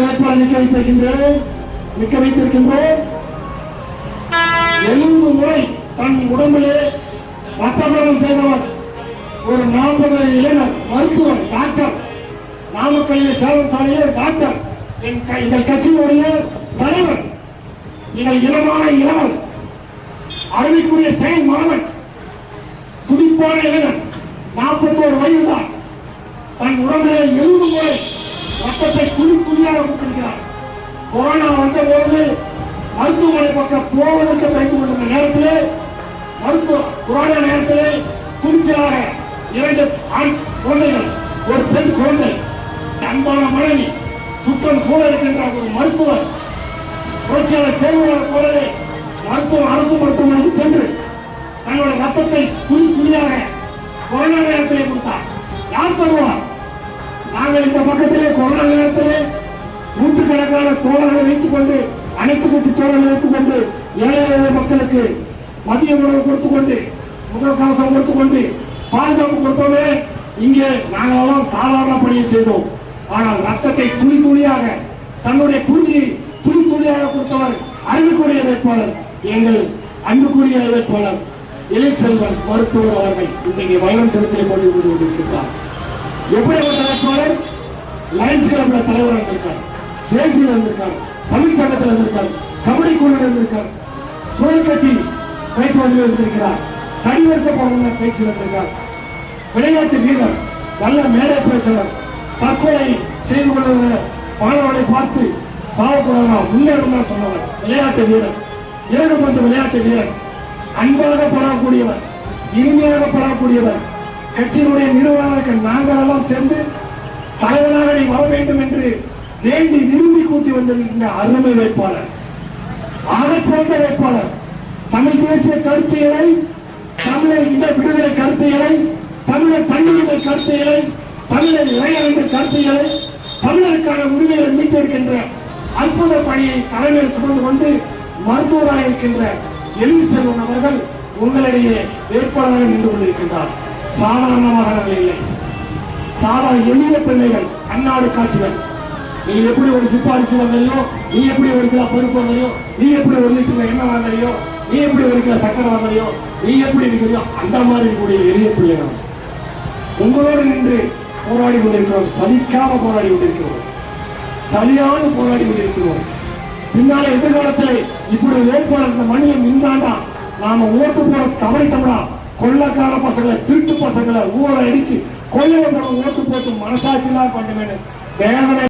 வேட்பாளர் நிற்க வைத்திருக்கின்றோம் நிற்க வைத்திருக்கின்றோம். எழுபது முறை தன் உடம்பிலே ரத்ததானம் செய்தவர் ஒரு நாற்பது இளைஞர் மருத்துவர் டாக்டர் நாமக்கல்லையே சேலம் சாலையே டாக்டர் என் க- எங்கள் கட்சியினுடைய தலைவர் எங்கள் இளமான இளவல் அருமைக்குரிய செயல் மாணவன் துடிப்பான இளைஞன் நாற்பத்தோரு வயதுதான். தன் உடம்பிலே எழுபது முறை ரத்தத்தை துணி துளியாக கொடுத்திருக்கிறார். கொரோனா வந்த பொழுது மருத்துவமனை பக்கம் போவதற்கு பயந்து கொண்டிருந்த நேரத்தில் மருத்துவ கொரோனா நேரத்தில் துணிச்சலாக இரண்டு ஆண் குழந்தைகள் ஒரு பெண் குழந்தை அன்பான மனைவி சுற்றம் சூழ இருக்கின்ற ஒரு மருத்துவர் புரட்சியாளர் சேவையாளர் போலவே மருத்துவம் அரசு மருத்துவமனைக்கு சென்று தங்களுடைய ரத்தத்தை துணி துணியாக கொரோனா நேரத்திலே கொடுத்தார். யார் தருவார்? நாங்கள் இந்த பக்கத்திலே கொரோனா நேரத்திலே நூற்றுக்கணக்கான தோழர்களை வைத்துக் கொண்டு அனைத்து கட்சி தோழர்களை வைத்துக் கொண்டு ஏழை ஏழை மக்களுக்கு மதிய உணவு கொடுத்துக் கொண்டு முகக்கவசம் கவசம் கொடுத்துக் கொண்டு பாதுகாப்பு கொடுத்தோமே இங்கே நாங்களெல்லாம் சாதாரண பணியை செய்தோம். ஆனால் ரத்தத்தை துளி துளியாக தன்னுடைய குருதியை துளி துளியாக கொடுத்தவர் அன்புக்குரிய வேட்பாளர் எங்கள் அன்புக்குரிய வேட்பாளர் இலை செல்வன் மருத்துவர் அவர்கள் இன்றைக்கு வயலன் செலுத்திய போட்டி கொண்டு கொண்டிருக்கிறார். அவர் வேட்பாளர்? லயன்ஸ் கிளப்ல தலைவர் இருந்திருக்கார் ஜேசி இருந்திருக்கார் தமிழ் சங்கத்தில் இருந்திருக்கார் கபடி குழு இருந்திருக்கார் சுழல் கட்டி பயிற்சி இருந்திருக்கிறார் தனிவரிசை போடுற பேச்சு இருந்திருக்கார் விளையாட்டு வீரர் நல்ல மேடை பேச்சாளர் தற்கொலை செய்து கொள்ளுகிற மாணவனை பார்த்து சாவக்கூடாதா? முன்னேறும் சொன்னவர். விளையாட்டு வீரர். இரண்டு பந்து விளையாட்டு வீரர். அன்பாக படக்கூடியவர் இனிமையாக படக்கூடியவர் கட்சியினுடைய நிர்வாகிகள் நாங்கள் எல்லாம் சேர்ந்து தலைவனாக நீ வர வேண்டும் என்று வேண்டி விரும்பி கூட்டி வந்திருக்கின்ற அருமை வேட்பாளர் ஆகச்சிறந்த வேட்பாளர் தமிழ் தேசிய கருத்தியலை தமிழர் இன விடுதலை கருத்தியலை தமிழர் தண்ணீர் கருத்தியலை தமிழர் இளைஞர் என்ற கருத்தியலை தமிழருக்கான உரிமைகளை மீட்டெடுக்கின்ற அற்புத பணியை தலைமையில் சுமந்து கொண்டு மருத்துவராக இருக்கின்ற எழில் செல்வன் அவர்கள் உங்களிடையே வேட்பாளராக நின்று கொண்டிருக்கின்றார். சாதாரணமாக இல்லை. சாதா எளிய பிள்ளைகள் அன்னாடு காட்சிகள். நீ எப்படி ஒரு சிப்பாரிசு வாங்கலையோ நீ எப்படி ஒரு கிலோ பருப்பு வாங்கலையோ நீ எப்படி ஒரு லிட்டர் எண்ணெய் வாங்கலையோ நீ எப்படி ஒரு கிலோ சக்கரை வாங்கலையோ நீ எப்படி இருக்கிறியோ அந்த மாதிரி இருக்கக்கூடிய எளிய பிள்ளைகள். உங்களோடு நின்று போராடி கொண்டிருக்கிறோம். சலிக்காம போராடி கொண்டிருக்கிறோம். சரியான போராடி கொண்டிருக்கிறோம். பின்னால எதிர்காலத்தில் இப்படி வேட்பாளர் இந்த மண்ணில் நின்றாண்டா நாம ஓட்டு போட தவறிட்டோம்னா கொள்ளக்கார பசங்களை திருட்டு பசங்களை ஊரை அடிச்சு கொள்ளைய ஓட்டு போட்டு மனசாட்சியெல்லாம் பண்ணுவேன் தேவனை